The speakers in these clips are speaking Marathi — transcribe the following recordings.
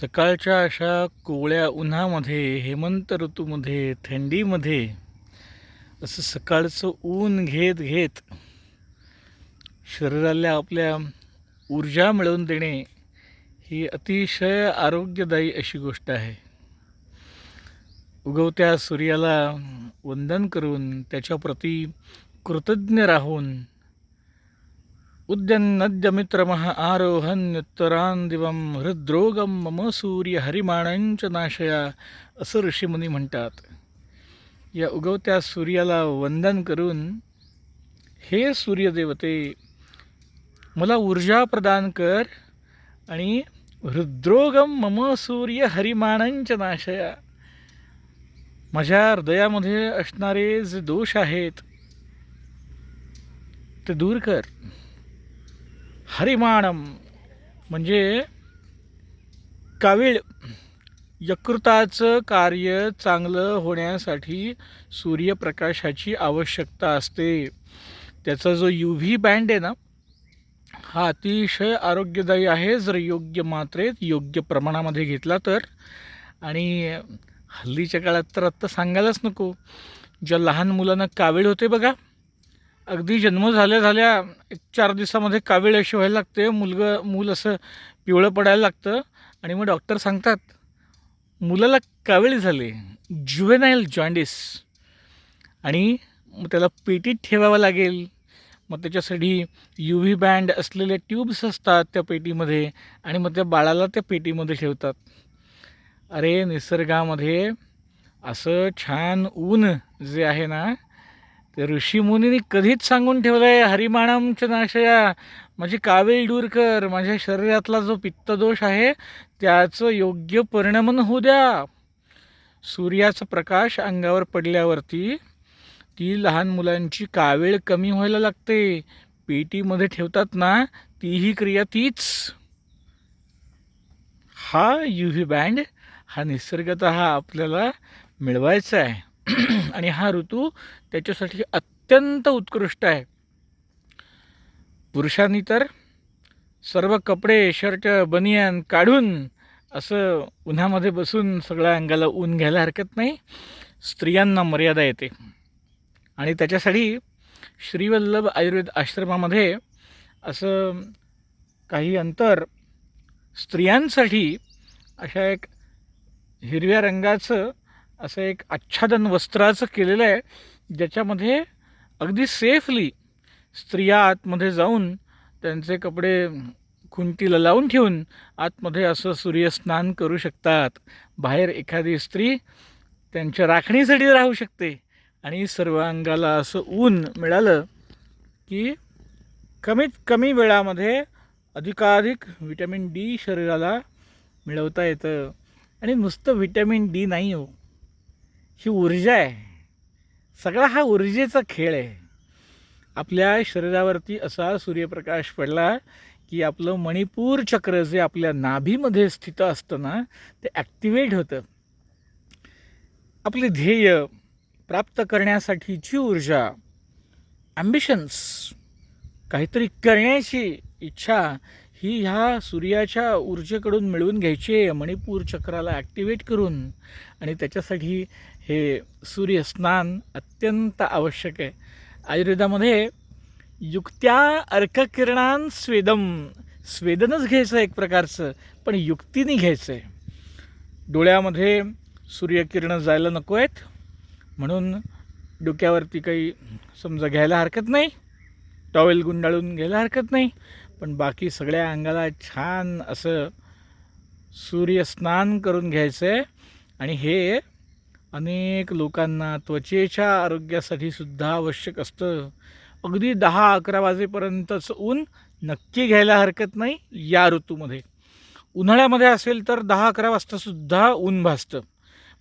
सकाळच्या अशा कोवळ्या उन्हामध्ये हेमंत ऋतूमध्ये थंडीमध्ये असं सकाळचं ऊन घेत घेत शरीराला आपल्या ऊर्जा मिळवून देणे ही अतिशय आरोग्यदायी अशी गोष्ट आहे. उगवत्या सूर्याला वंदन करून त्याच्याप्रती कृतज्ञ राहून उद्यन्नद्यमित्रमः आरोहन्युत्तरान् दिवं हृद्रोगं मम सूर्य हरिमाणांच नाशया असं ऋषीमुनी म्हणतात. या उगवत्या सूर्याला वंदन करून हे सूर्यदेवते मला ऊर्जा प्रदान कर आणि हृद्रोगम मम सूर्य हरिमाणांच नाशया. माझ्या हृदयामध्ये असणारे जे दोष आहेत ते दूर कर. हरिमाणम. म्हणजे कावीळ. यकृताचं कार्य चांगलं होण्यासाठी सूर्यप्रकाशाची आवश्यकता असते. त्याचा जो यू व्ही बँड आहे ना हा अतिशय आरोग्यदायी आहे जर योग्य मात्रेत योग्य प्रमाणामध्ये घेतला तर. आणि हल्लीच्या काळात तर आत्ता सांगायलाच नको. ज्या लहान मुलांना कावीळ होते बघा अगदी जन्म झाल्या झाल्या एक चार दिवसामध्ये कावीळ अशी व्हायला लागते. मुलगं मूल असं पिवळं पडायला लागतं. आणि मग डॉक्टर सांगतात मुलाला कावीळ झाले. ज्युवेनाईल जॉन्डिस आणि मग त्याला पेटीत ठेवावं लागेल. मग त्याच्यासाठी यू व्ही बँड असलेले ट्यूब्स असतात त्या पेटीमध्ये आणि मग त्या बाळाला त्या पेटीमध्ये ठेवतात. अरे निसर्गामध्ये असं छान ऊन जे आहे ना ते ऋषीमुनींनी कधीच सांगून ठेवलं आहे हरिमाणामच्या नाशया. माझी कावेळ दूर कर माझ्या शरीरातला जो पित्तदोष आहे त्याचं योग्य परिणमन होऊ द्या. सूर्याचा प्रकाश अंगावर पडल्यावरती ती लहान मुलांची कावेळ कमी व्हायला लागते. पेटीमध्ये ठेवतात ना तीही क्रिया तीच. हा यू व्ही बँड हा निसर्गत आपल्याला मिळवायचा आहे. आणि हा ऋतू त्याच्यासाठी अत्यंत उत्कृष्ट आहे. पुरुषांनी तर सर्व कपडे शर्ट बनियान काढून असं उन्हामध्ये बसून सगळ्या अंगाला ऊन घ्यायला हरकत नाही. स्त्रियांना मर्यादा येते. आणि त्याच्यासाठी श्रीवल्लभ आयुर्वेद आश्रमामध्ये असं काही अंतर स्त्रियांसाठी अशा एक हिरव्या रंगाचं असं एक आच्छादन वस्त्राचं केलेलं आहे ज्याच्यामध्ये अगदी सेफली स्त्रिया आतमध्ये जाऊन त्यांचे कपडे खुंटीला लावून ठेवून आतमध्ये असं सूर्यस्नान करू शकतात. बाहेर एखादी स्त्री त्यांच्या राखणीसाठी राहू शकते. आणि सर्व अंगाला असं ऊन मिळालं की कमीत कमी वेळामध्ये अधिकाधिक व्हिटॅमिन डी शरीराला मिळवता येतं. आणि नुसतं व्हिटॅमिन डी नाही हो ही ऊर्जा आहे. सगळा हा ऊर्जेचा खेळ आहे. आपल्या शरीरावरती असा सूर्यप्रकाश पडला की आपलं मणिपूर चक्र जे आपल्या नाभीमध्ये स्थित असतं ना ते ॲक्टिवेट होतं. आपले ध्येय प्राप्त करण्यासाठीची ऊर्जा ॲम्बिशन्स काहीतरी करण्याची इच्छा ही ह्या सूर्याच्या ऊर्जेकडून मिळवून घ्यायची आहे मणिपूर चक्राला ॲक्टिवेट करून. आणि त्याच्यासाठी हे सूर्यस्नान अत्यंत आवश्यक आहे. आयुर्वेदामध्ये युक्त्या अर्ककिरणां स्वेदम. स्वेदनच घ्यायचं एक प्रकारचं पण युक्तीने घ्यायचं आहे डोळ्यामध्ये सूर्यकिरणं जायला नको आहेत. म्हणून डोक्यावरती काही समजा घ्यायला हरकत नाही. टॉवेल गुंडाळून घ्यायला हरकत नाही. पण बाकी सगळ्या अंगाला छान असं सूर्यस्नान करून घ्यायचं आहे आणि हे अनेक लोकांना त्वचेच्या आरोग्यासाठी सुद्धा आवश्यक असतं. अगदी दहा अकरा वाजेपर्यंतच ऊन नक्की घ्यायला हरकत नाही या ऋतूमध्ये. उन्हाळ्यामध्ये असेल तर दहा अकरा वाजतासुद्धा ऊन भासतं.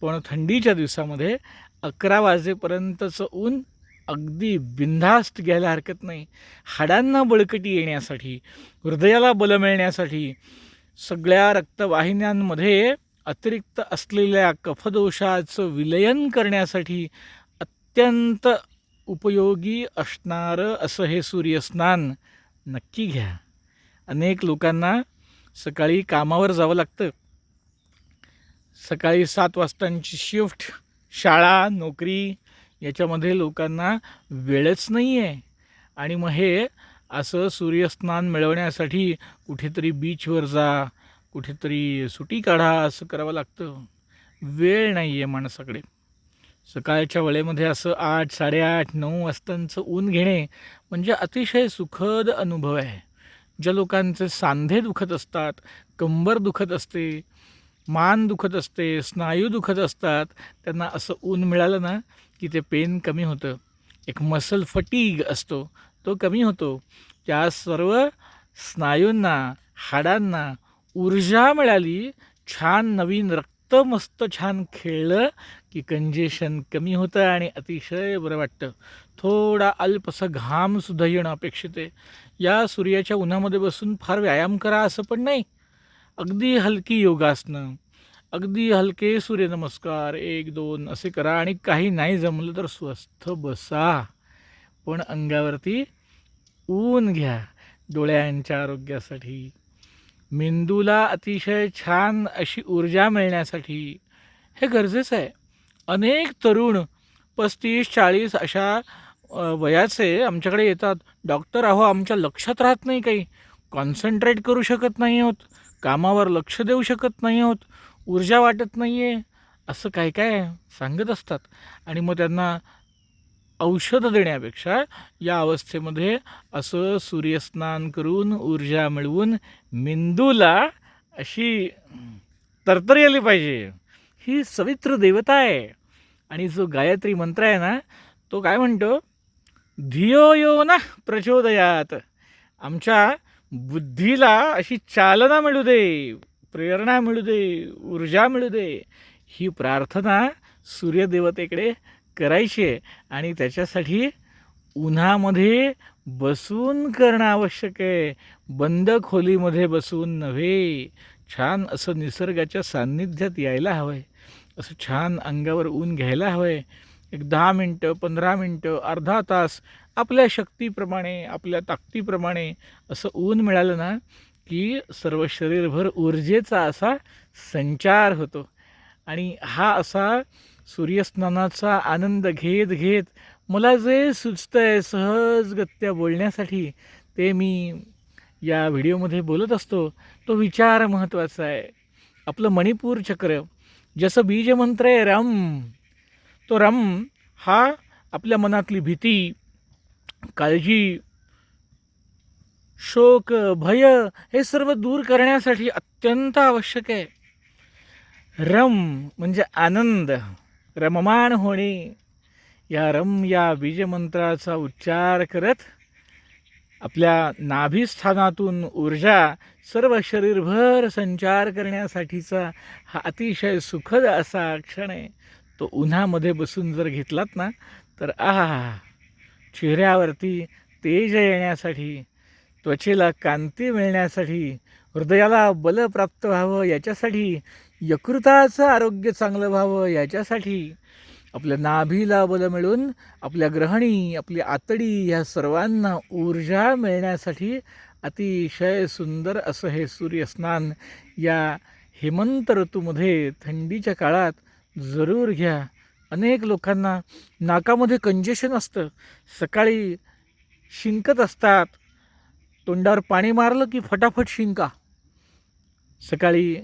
पण थंडीच्या दिवसामध्ये अकरा वाजेपर्यंतचं ऊन अगदी बिनधास्त घ्यायला हरकत नाही. हाडांना बळकटी येण्यासाठी हृदयाला बल मिळण्यासाठी सगळ्या रक्तवाहिन्यांमध्ये अतिरिक्त असलेल्या कफदोषाचं विलयन करण्यासाठी अत्यंत उपयोगी असणारं असं हे सूर्यस्नान. नक्की घ्या. अनेक लोकांना सकाळी कामावर जावं लागतं. सकाळी सात वाजतांची शिफ्ट शाळा नोकरी याच्यामध्ये लोकांना वेळच नाही आहे आणि मग हे असं सूर्यस्नान मिळवण्यासाठी कुठेतरी बीचवर जा कुठेतरी सुटी काढा असं करावं लागतं. वेळ नाही आहे माणसाकडे. सकाळच्या वेळेमध्ये असं आठ साडेआठ नऊ वाजतांचं ऊन घेणे म्हणजे अतिशय सुखद अनुभव आहे. ज्या लोकांचे सांधे दुखत असतात कंबर दुखत असते मान दुखत असते स्नायू दुखत असतात त्यांना असं ऊन मिळालं ना की ते पेन कमी होतं. एक मसल फटीग असतो तो कमी होतो. त्या सर्व स्नायूंना हाडांना ऊर्जा मिळाली. छान नवीन रक्त मस्त छान खेळलं की कंजेशन कमी होतं आणि अतिशय बरं वाटतं. थोडा अल्पसा घामसुद्धा येणं अपेक्षित आहे. या सूर्याच्या उन्हामध्ये बसून फार व्यायाम करा असं पण नाही. अगदी हलकी योगासनं अगदी हलके सूर्यनमस्कार एक दोन असे करा आणि काही नाही जमलं तर स्वस्थ बसा. पण अंगावरती ऊन घ्या. डोळ्यांच्या आरोग्यासाठी. मेंदूला अतिशय छान अशी ऊर्जा मिळण्यासाठी हे गरजेचं आहे. अनेक तरुण पस्तीस चाळीस अशा वयाचे आमच्याकडे येतात. डॉक्टर अहो आमच्या लक्षात राहत नाही काही. कॉन्सन्ट्रेट करू शकत नाही आहोत कामावर लक्ष देऊ शकत नाही आहोत ऊर्जा वाटत नाही आहे असं काय काय सांगत असतात. आणि मग त्यांना औषधं देण्यापेक्षा या अवस्थेमध्ये असं सूर्यस्नान करून ऊर्जा मिळवून मेंदूला अशी तरतरी आली पाहिजे. ही सवित्र देवता आहे. आणि जो गायत्री मंत्र आहे ना तो काय म्हणतो? धियो यो ना प्रचोदयात. आमच्या बुद्धीला अशी चालना मिळू दे प्रेरणा मिळू दे ऊर्जा मिळू दे. ही प्रार्थना सूर्यदेवतेकडे करायची आहे आणि त्याच्यासाठी उन्हामध्ये बसून करणं आवश्यक आहे. बंद खोलीमध्ये बसून नव्हे. छान असं निसर्गाच्या सान्निध्यात यायला हवं आहे असं छान अंगावर ऊन घ्यायला हवं आहे एक दहा मिनटं पंधरा मिनटं अर्धा तास आपल्या शक्तीप्रमाणे आपल्या ताकदीप्रमाणे असं ऊन मिळालं ना की सर्व शरीरभर ऊर्जेचा असा संचार होतो. आणि हा असा सूर्यस्नानाचा आनंद घेत घेत मला जे सुचतं आहे सहजगत्या बोलण्यासाठी ते मी या व्हिडिओमध्ये बोलत असतो. तो विचार महत्त्वाचा आहे. आपलं मणिपूर चक्र जसं बीजमंत्र आहे रम. तो रम हा आपल्या मनातली भीती काळजी शोक भय हे सर्व दूर करण्यासाठी अत्यंत आवश्यक आहे. रम म्हणजे आनंद. रममाण होणे. या रम या बीजमंत्राचा उच्चार करत आपल्या नाभिस्थानातून ऊर्जा सर्व शरीरभर संचार करण्यासाठीचा हा अतिशय सुखद असा क्षण आहे. तो उन्हामध्ये बसून जर घेतलात ना तर आहा चेहऱ्यावरती तेज येण्यासाठी त्वचेला कांती मिळण्यासाठी हृदयाला बल प्राप्त व्हावं याच्यासाठी यकृताचं आरोग्य चांगलं व्हावं याच्यासाठी आपल्या नाभीला बल मिळून आपल्या ग्रहणी आपली आतडी ह्या सर्वांना ऊर्जा मिळण्यासाठी अतिशय सुंदर असं हे सूर्यस्नान या हेमंत ऋतूमध्ये थंडीच्या काळात जरूर घ्या. अनेक लोकांना नाकामध्ये कंजेशन असतं. सकाळी शिंकत असतात. तोंडावर पाणी मारलं की फटाफट शिंका. सकाळी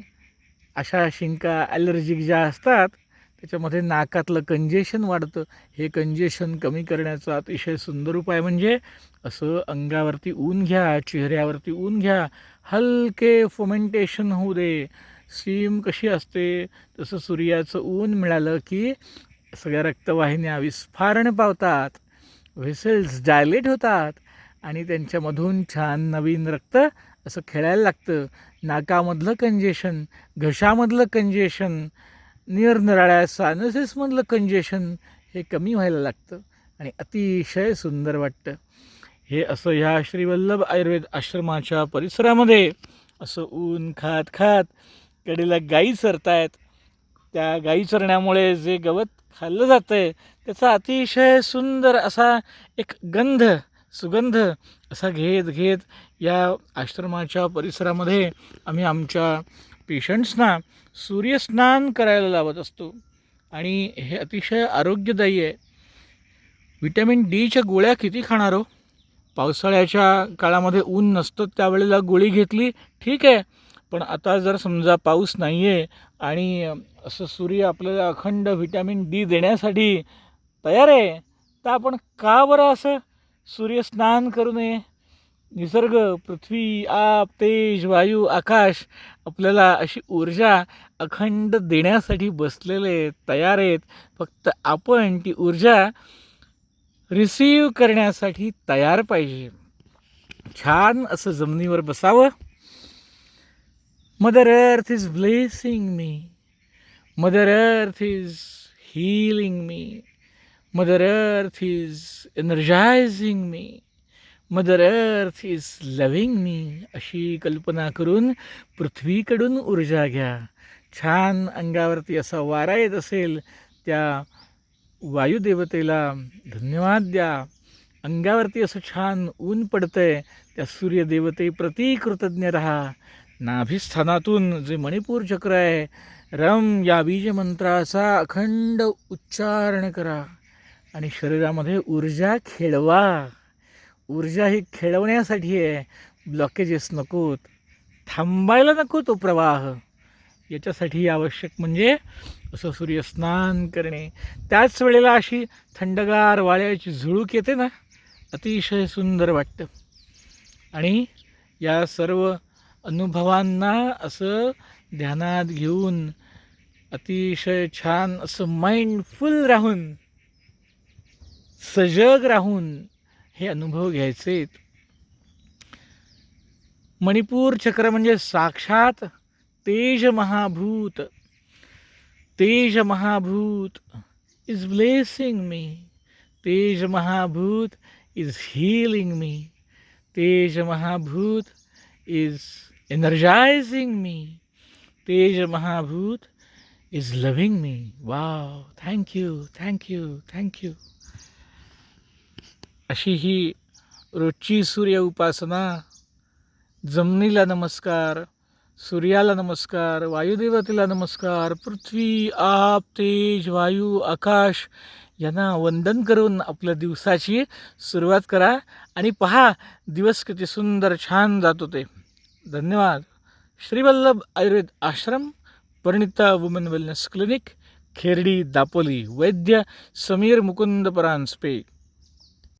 अशा शिंका ॲलर्जिक ज्या असतात त्याच्यामध्ये नाकातलं कंजेशन वाढतं. हे कंजेशन कमी करण्याचा अतिशय सुंदर उपाय म्हणजे असं अंगावरती ऊन घ्या चेहऱ्यावरती ऊन घ्या. हलके फोमेंटेशन होऊ दे. स्टीम कशी असते? तसं सूर्याचं ऊन मिळालं की सगळ्या रक्तवाहिन्या विस्फारण पावतात. व्हेसल्स डायलेट होतात आणि त्यांच्यामधून छान नवीन रक्त असं खेळायला लागतं. नाकामधलं कंजेशन घशामधलं कंजेशन निरनिराळ्या सायनसेसमधलं कंजेशन हे कमी व्हायला लागतं आणि अतिशय सुंदर वाटतं. हे असं ह्या श्रीवल्लभ आयुर्वेद आश्रमाच्या परिसरामध्ये असं ऊन खात खात कडेला गाई चरतायत. त्या गाई चरण्यामुळे जे गवत खाल्लं जातं आहे त्याचा अतिशय सुंदर असा एक गंध सुगंध असा घेत घेत या आश्रमाच्या परिसरामध्ये आम्ही आमच्या पेशंट्सना सूर्यस्नान करायला लावत असतो. आणि हे अतिशय आरोग्यदायी आहे. व्हिटॅमिन डीच्या गोळ्या किती खाणार हो? पावसाळ्याच्या काळामध्ये ऊन नसतं त्यावेळेला गोळी घेतली ठीक आहे. पण आता जर समजा पाऊस नाही आहे आणि असं सूर्य आपल्याला अखंड व्हिटॅमिन डी देण्यासाठी तयार आहे तर आपण का बरं असं सूर्यस्नान करू नये? निसर्ग पृथ्वी आप तेज वायू आकाश आपल्याला अशी ऊर्जा अखंड देण्यासाठी बसलेले तयार आहेत. फक्त आपण ती ऊर्जा रिसीव करण्यासाठी तयार पाहिजे. छान असं जमिनीवर बसावं. Mother earth is blessing me mother earth is healing me mother earth is energising me mother earth is loving me अशी कल्पना करून पृथ्वीकडून ऊर्जा घ्या. छान अंगावरती असा वारा येत असेल त्या वायुदेवतेला धन्यवाद द्या. अंगावरती असं छान ऊन पडतं आहे त्या सूर्यदेवतेप्रती कृतज्ञ राहा. नाभिस्थानातून जे मणिपूर चक्र आहे रम या बीजमंत्राचा अखंड उच्चारण करा. आणि शरीरामध्ये ऊर्जा खेळवा. ऊर्जा ही खेळवण्यासाठी आहे. ब्लॉकेजेस नकोत. थांबायला नको तो प्रवाह. याच्यासाठी आवश्यक म्हणजे असं सूर्यस्नान करणे. त्याच वेळेला अशी थंडगार वाळ्याची झुळूक येते ना अतिशय सुंदर वाटतं. आणि या सर्व अनुभवांना असं ध्यानात घेऊन अतिशय छान असं माइंडफुल राहून सजग राहून हे अनुभव घ्यायचे. आहेत मणिपूर चक्र म्हणजे साक्षात तेज महाभूत. तेज महाभूत इज ब्लेसिंग मी तेज महाभूत इज हीलिंग मी तेज महाभूत इज एनर्जायझिंग मी तेज महाभूत is loving me wow thank you thank you thank you अशी ही रोजची सूर्य उपासना जमिनीला नमस्कार सूर्याला नमस्कार वायुदेवतेला नमस्कार पृथ्वी आप तेज वायू आकाश यांना वंदन करून आपल्या दिवसाची सुरुवात करा आणि पहा दिवस किती सुंदर छान जात होते. धन्यवाद. Shrivallabh Ayurveda Ashram Parinita woman wellness clinic Kherdi Dapoli Vaidya Sameer Mukund Paranjape.